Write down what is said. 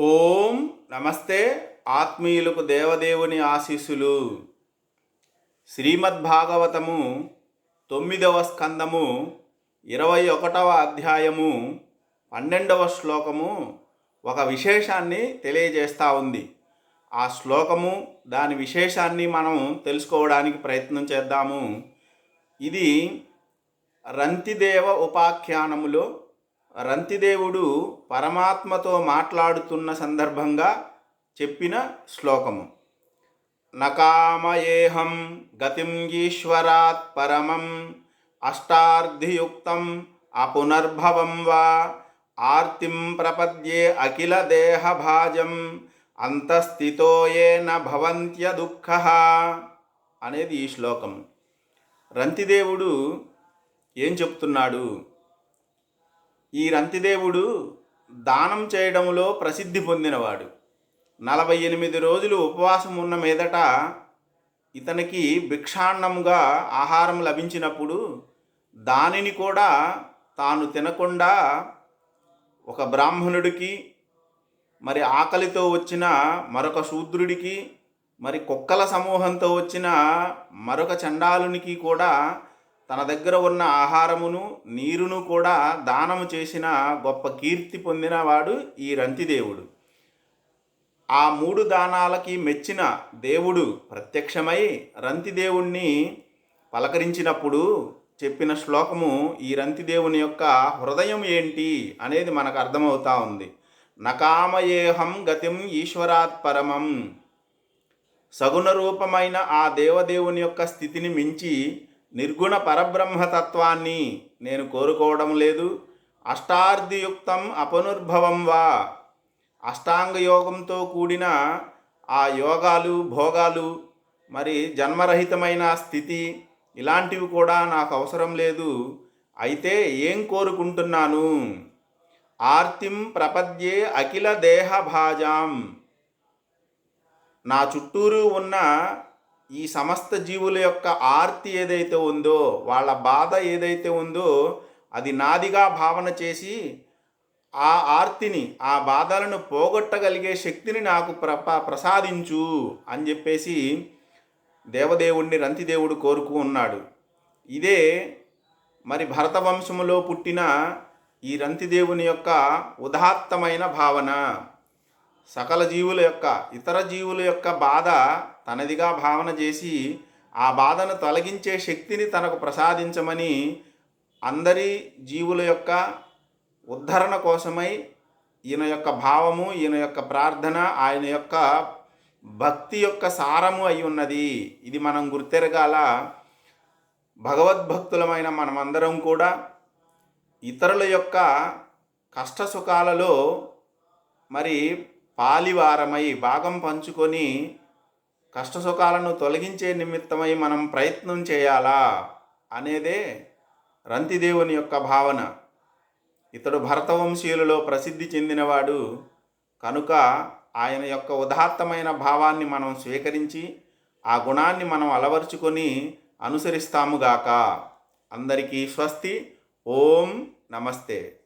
ఓం నమస్తే ఆత్మీయులకు దేవదేవుని ఆశీస్సులు. శ్రీమద్భాగవతము తొమ్మిదవ స్కందము ఇరవై ఒకటవ అధ్యాయము పన్నెండవ శ్లోకము ఒక విశేషాన్ని తెలియజేస్తూ ఉంది. ఆ శ్లోకము దాని విశేషాన్ని మనం తెలుసుకోవడానికి ప్రయత్నం చేద్దాము. ఇది రంతిదేవ ఉపాఖ్యానములో రంతిదేవుడు పరమాత్మతో మాట్లాడుతున్న సందర్భంగా చెప్పిన శ్లోకము. నకామయేహం గతిం ఈశ్వరాత్ పరమం అష్టార్ధియుక్తం అపునర్భవం వా ఆర్తిం ప్రపద్యే అఖిల దేహభాజం అంతస్థితో ఏన భవంత్య దుఃఖ అనేది ఈ శ్లోకం రంతిదేవుడు ఏం చెప్తున్నాడు? ఈ రంతిదేవుడు దానం చేయడంలో ప్రసిద్ధి పొందినవాడు. నలభై ఎనిమిది రోజులు ఉపవాసం ఉన్న మీదట ఇతనికి భిక్షాన్నముగా ఆహారం లభించినప్పుడు దానిని కూడా తాను తినకుండా ఒక బ్రాహ్మణుడికి మరి ఆకలితో వచ్చిన మరొక శూద్రుడికి మరి కుక్కల సమూహంతో వచ్చిన మరొక చండాలునికి కూడా తన దగ్గర ఉన్న ఆహారమును నీరును కూడా దానము చేసిన గొప్ప కీర్తి పొందినవాడు ఈ రంతిదేవుడు. ఆ మూడు దానాలకి మెచ్చిన దేవుడు ప్రత్యక్షమై రంతిదేవుణ్ణి పలకరించినప్పుడు చెప్పిన శ్లోకము ఈ రంతిదేవుని యొక్క హృదయం ఏంటి అనేది మనకు అర్థమవుతా ఉంది. నకామయేహం గతిం ఈశ్వరాత్ పరమం. సగుణ రూపమైన ఆ దేవదేవుని యొక్క స్థితిని మించి నిర్గుణ పరబ్రహ్మతత్వాన్ని నేను కోరుకోవడం లేదు. అష్టార్థియుక్తం అపనుర్భవం వా. అష్టాంగ యోగంతో కూడిన ఆ యోగాలు భోగాలు మరి జన్మరహితమైన స్థితి ఇలాంటివి కూడా నాకు అవసరం లేదు. అయితే ఏం కోరుకుంటున్నాను? ఆర్తిం ప్రపద్యే అఖిల దేహభాజాం నా చుట్టూరు ఉన్న ఈ సమస్త జీవుల యొక్క ఆర్తి ఏదైతే ఉందో వాళ్ళ బాధ ఏదైతే ఉందో అది నాదిగా భావన చేసి ఆ ఆర్తిని ఆ బాధలను పోగొట్టగలిగే శక్తిని నాకు ప్ర ప్రసాదించు అని చెప్పేసి దేవదేవుణ్ణి రంతిదేవుడు కోరుకు ఉన్నాడు. ఇదే మరి భరత వంశములో పుట్టిన ఈ రంతిదేవుని యొక్క ఉదాత్తమైన భావన. సకల జీవుల యొక్క ఇతర జీవుల యొక్క బాధ తనదిగా భావన చేసి ఆ బాధను తొలగించే శక్తిని తనకు ప్రసాదించమని అందరి జీవుల యొక్క ఉద్ధరణ కోసమై ఈయన యొక్క భావము ఈయన యొక్క ప్రార్థన ఆయన యొక్క భక్తి యొక్క సారము అయి ఉన్నది. ఇది మనం గుర్తెరగాల భగవద్భక్తులమైన మనమందరం కూడా ఇతరుల యొక్క కష్ట సుఖాలలో మరి పాలివారమై భాగం పంచుకొని కష్టసుఖాలను తొలగించే నిమిత్తమై మనం ప్రయత్నం చేయాలా అనేదే రంతిదేవుని యొక్క భావన. ఇతడు భరతవంశీయులలో ప్రసిద్ధి చెందినవాడు. కనుక ఆయన యొక్క ఉదాత్తమైన భావాన్ని మనం స్వీకరించి ఆ గుణాన్ని మనం అలవర్చుకొని అనుసరిస్తాముగాక అందరికీ స్వస్తి. ఓం నమస్తే.